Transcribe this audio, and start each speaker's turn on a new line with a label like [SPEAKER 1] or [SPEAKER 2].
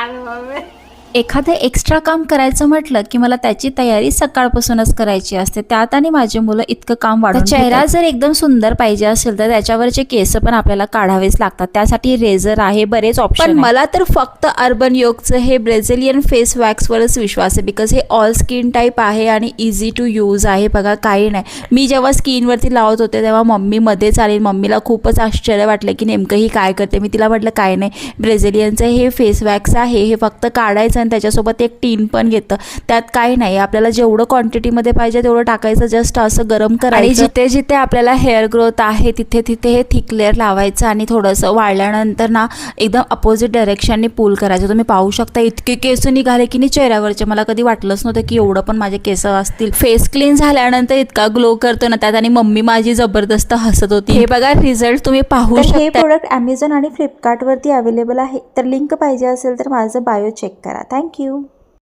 [SPEAKER 1] আর হবে? एखादं एक्स्ट्रा काम करायचं म्हटलं की मला त्याची तयारी सकाळपासूनच करायची असते. त्यात आणि माझी मुलं इतकं काम वाढवून चेहरा जर एकदम सुंदर पाहिजे असेल तर त्याच्यावरचे केस पण आपल्याला काढावेच लागतात. त्यासाठी रेझर आहे बरेच ऑप्शन पण मला तर फक्त अर्बन योगचं हे ब्रेझिलियन फेस वॅक्सवरच विश्वास आहे. बिकॉज हे ऑल स्किन टाईप आहे आणि इझी टू यूज आहे. बघा काही नाही. मी जेव्हा स्किनवरती लावत होते तेव्हा मम्मी मध्येच आली मम्मीला खूपच आश्चर्य वाटलं की नेमकं ही काय करते. मी तिला म्हटलं काय नाही. ब्रेझिलियनचं हे फेस वॅक्स आहे. हे फक्त काढायचं आणि त्याच्यासोबत एक टीन पण घेतं. त्यात काही नाही. आपल्याला जेवढं क्वांटिटीमध्ये पाहिजे तेवढं टाकायचं. जस्ट असं गरम करायचं. आणि जिथे जिथे आपल्याला हेअर ग्रोथ आहे तिथे तिथे हे थिक लेअर लावायचं आणि थोडंसं वाळल्यानंतर ना एकदम अपोजिट डायरेक्शनने पूल करायचं. तुम्ही पाहू शकता इतके केस निघाले की नाही चेहऱ्यावरचे. मला कधी वाटलंच नव्हतं की एवढं पण माझे केस असतील. फेस क्लीन झाल्यानंतर इतका ग्लो करतो ना त्यात आणि मम्मी माझी जबरदस्त हसत होती. हे बघा रिझल्ट तुम्ही पाहू
[SPEAKER 2] तर हे
[SPEAKER 1] शकता.
[SPEAKER 2] प्रोडक्ट ॲमेझॉन आणि फ्लिपकार्टवरती अवेलेबल आहे. तर लिंक पाहिजे असेल तर माझं बायो चेक करा. thank you.